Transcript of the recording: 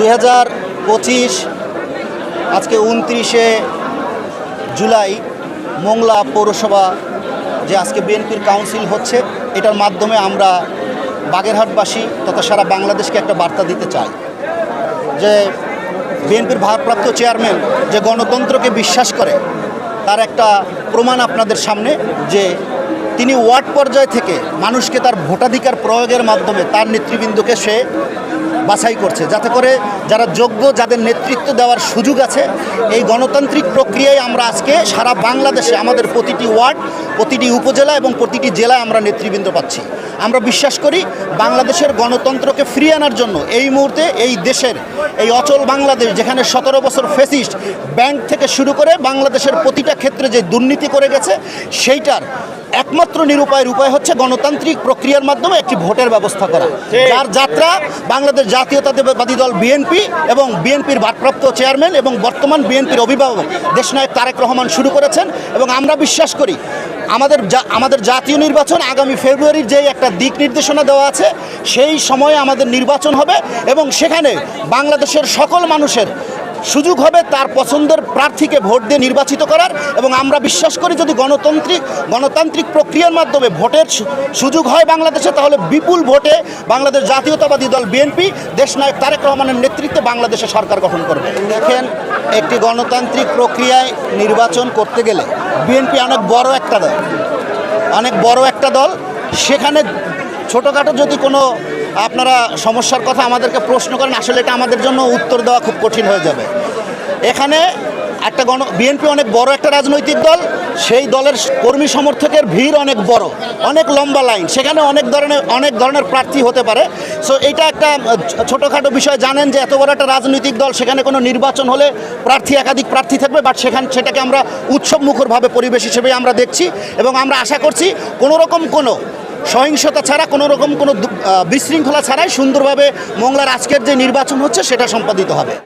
দুই হাজার পঁচিশ, আজকে উনত্রিশে জুলাই মোংলা পৌরসভা যে আজকে বিএনপির কাউন্সিল হচ্ছে, এটার মাধ্যমে আমরা বাগেরহাটবাসী তথা সারা বাংলাদেশকে একটা বার্তা দিতে চাই যে বিএনপির ভারপ্রাপ্ত চেয়ারম্যান যে গণতন্ত্রকে বিশ্বাস করে, তার একটা প্রমাণ আপনাদের সামনে যে তিনি ওয়ার্ড পর্যায় থেকে মানুষকে তার ভোটাধিকার প্রয়োগের মাধ্যমে তার নেতৃবৃন্দকে সে বাছাই করছে। যাতে করে যারা যোগ্য যাদের নেতৃত্ব দেওয়ার সুযোগ আছে এই গণতান্ত্রিক প্রক্রিয়ায় আমরা আজকে সারা বাংলাদেশে আমাদের প্রতিটি ওয়ার্ড প্রতিটি উপজেলা এবং প্রতিটি জেলায় আমরা নেতৃবৃন্দ পাচ্ছি। আমরা বিশ্বাস করি বাংলাদেশের গণতন্ত্রকে ফিরিয়ে আনার জন্য এই মুহূর্তে এই দেশের এই অচল বাংলাদেশ যেখানে সতেরো বছর ফেসিস্ট ব্যাংক থেকে শুরু করে বাংলাদেশের প্রতিটা ক্ষেত্রে যে দুর্নীতি করে গেছে সেইটার একমাত্র নিরুপায়ের উপায় হচ্ছে গণতান্ত্রিক প্রক্রিয়ার মাধ্যমে একটি ভোটের ব্যবস্থা করা। যার যাত্রা বাংলাদেশ জাতীয়তাবাদী দল বিএনপি এবং বিএনপির ভারপ্রাপ্ত চেয়ারম্যান এবং বর্তমান বিএনপির অভিভাবক দেশনায়ক তারেক রহমান শুরু করেছেন এবং আমরা বিশ্বাস করি আমাদের আমাদের জাতীয় নির্বাচন আগামী ফেব্রুয়ারির যেই একটা দিক নির্দেশনা দেওয়া আছে, সেই সময়ে আমাদের নির্বাচন হবে এবং সেখানে বাংলাদেশের সকল মানুষের সুযোগ হবে তার পছন্দের প্রার্থীকে ভোট দিয়ে নির্বাচিত করার এবং আমরা বিশ্বাস করি যদি গণতান্ত্রিক গণতান্ত্রিক প্রক্রিয়ার মাধ্যমে ভোটের সুযোগ হয় বাংলাদেশে, তাহলে বিপুল ভোটে বাংলাদেশ জাতীয়তাবাদী দল বিএনপি, দেশনায়ক তারেক রহমানের নেতৃত্বে বাংলাদেশে সরকার গঠন করবে। দেখেন, একটি গণতান্ত্রিক প্রক্রিয়ায় নির্বাচন করতে গেলে বিএনপি অনেক বড় একটা দল। অনেক বড় একটা দল। সেখানে ছোটোখাটো যদি কোনো আপনারা সমস্যার কথা আমাদেরকে প্রশ্ন করেন, আসলে এটা আমাদের জন্য উত্তর দেওয়া খুব কঠিন হয়ে যাবে। এখানে একটা গণ, বিএনপি অনেক বড় একটা রাজনৈতিক দল, সেই দলের কর্মী সমর্থকের ভিড় অনেক বড়, অনেক লম্বা লাইন, সেখানে অনেক ধরনের অনেক ধরনের প্রার্থী হতে পারে। সো এটা একটা ছোটোখাটো বিষয়, জানেন যে এত বড় একটা রাজনৈতিক দল, সেখানে কোনো নির্বাচন হলে প্রার্থী একাধিক প্রার্থী থাকবে বাট সেখান, সেটাকে আমরা উৎসবমুখরভাবে পরিবেশ হিসেবে আমরা দেখছি, এবং আমরা আশা করছি কোনো রকম কোনো সহিংসতা ছাড়া, কোনো রকম কোনো বিশৃঙ্খলা ছাড়াই সুন্দরভাবে মংলার আজকের যে নির্বাচন হচ্ছে, সেটা সম্পাদিত হবে।